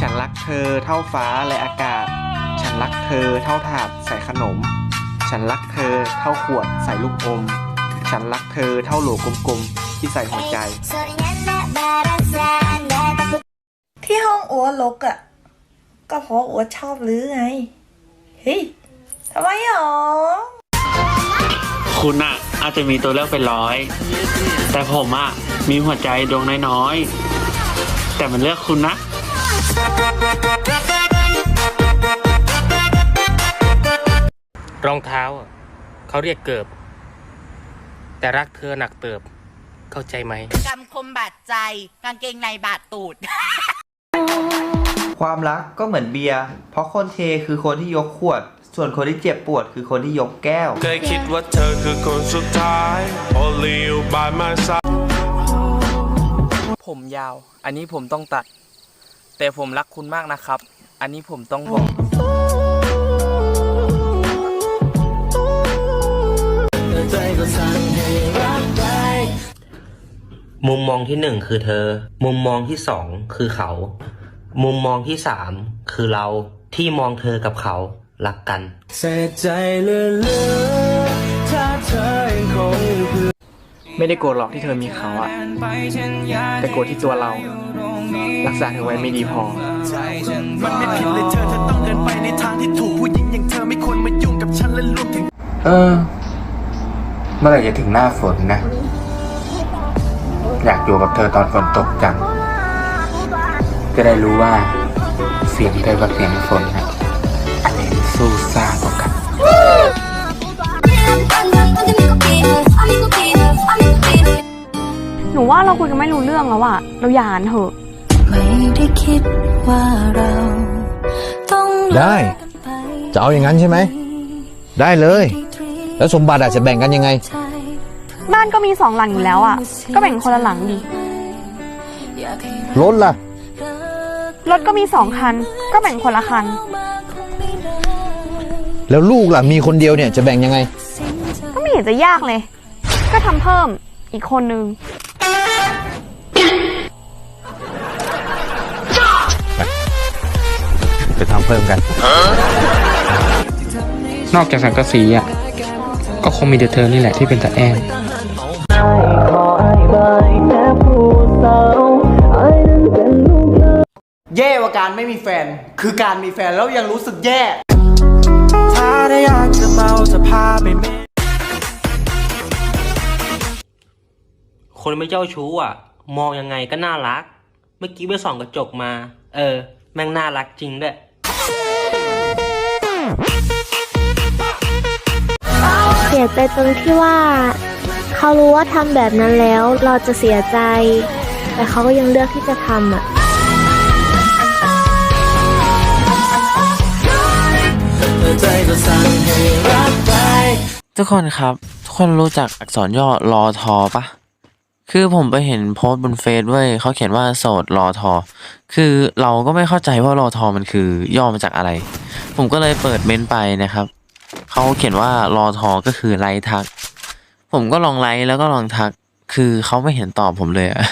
ฉันรักเธอเท่าฟ้าและอากาศ ฉันรักเธอเท่าถาดใส่ขนม ฉันรักเธอเท่าขวดใส่ลูกอม ฉันรักเธอเท่าโหลกลมๆที่ใส่หัวใจ ที่ห้องอัวลกอะ่ะ ก็เพราะอัวชอบลือไง เฮ้ยทำไมหรอ คุณอะอาจจะมีตัวเลือกเป็นร้อย แต่ผมอะมีหัวใจดวงน้อยๆแต่มันเลือกคุณนะ รองเท้าอะเขาเรียกเกิบ แต่รักเธอหนักเติบ เข้าใจไหมกำคมบาดใจกางเกงในบาดตูด ความรักก็เหมือนเบียร์ เพราะคนเทคือคนที่ยกขวด ส่วนคนที่เจ็บปวดคือคนที่ยกแก้ว เคยคิดว่าเธอคือคนสุดท้าย Only you by my side ผมยาว อันนี้ผมต้องตัด แต่ผมรักคุณมากนะครับ อันนี้ผมต้องบอก มุมมองที่หนึ่งคือเธอ มุมมองที่สองคือเขา มุมมองที่สามคือเราที่มองเธอกับเขารักกันไม่ได้โกรธหรอกที่เธอมีเขาอะแต่โกรธที่ตัวเรา รักษาเธอไว้ไม่ดีพอ มันไม่ผิดเลยเธอเธอต้องเดินไปในทางที่ถูกผู้หญิงอย่างเธอไม่ควรมายุ่งกับฉันและรวมถึง เออ เมื่อไหร่จะถึงหน้าฝนนะ อยากอยู่กับเธอตอนฝนตกจัง จะได้รู้ว่า เสียงเธอกับเสียงฝนนะอันไหนสู้ซ่ากว่ากันหนูว่าเราคุยกันไม่รู้เรื่องแล้วอะเราหย่ากันเถอะ ไม่ได้คิดว่าเราต้องได้ จะเอาอย่างนั้นใช่ไหม ได้เลย แล้วสมบัติอาจจะแบ่งกันยังไง บ้านก็มีสองหลังอยู่แล้วอะก็แบ่งคนละหลังดิรถล่ะ รถก็มีสองคัน ก็แบ่งคนละคัน แล้วลูกล่ะมีคนเดียวเนี่ยจะแบ่งยังไง ก็ไม่เห็นจะยากเลย ก็ทำเพิ่มอีกคนนึง เพิ่มกัน นอกจากสังกะสีอะ ก็คงมีแต่เธอนี่แหละที่เป็นตาแอนแย่กว่าการไม่มีแฟน คือการมีแฟนแล้วยังรู้สึกแย่ ถ้าได้อยากจะเมาจะพาไปเมคนไม่เจ้าชู้อะ มองยังไงก็น่ารัก เมื่อกี้ไปส่องกระจกมา เออ แม่งน่ารักจริงด้วย เสียใจตรงที่ว่า เขารู้ว่าทำแบบนั้นแล้วเราจะเสียใจ แต่เขาก็ยังเลือกที่จะทำอะทุกคนครับ ทุกคนรู้จักอักษรย่อรอทอปะคือผมไปเห็นโพสต์บนเฟซเว้ยเขาเขียนว่าโสดรอทอ คือเราก็ไม่เข้าใจว่ารอทอมันคือย่อมาจากอะไร ผมก็เลยเปิดเมนไปนะครับเขาเขียนว่ารอทอก็คือไลค์ทัก ผมก็ลองไลค์แล้วก็ลองทัก คือเขาไม่เห็นตอบผมเลยอะ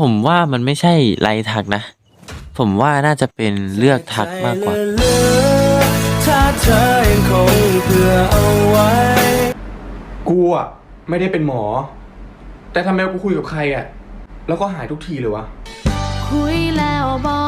ผมว่ามันไม่ใช่ไลค์ทักนะ ผมว่าน่าจะเป็นเลือกทักมากกว่าถ้าเธอยังคงเพื่อเอาไว้กูอะไม่ได้เป็นหมอ แต่ทำไมกูคุยกับใครอะแล้วก็หายทุกทีเลยวะ คุยแล้วบอ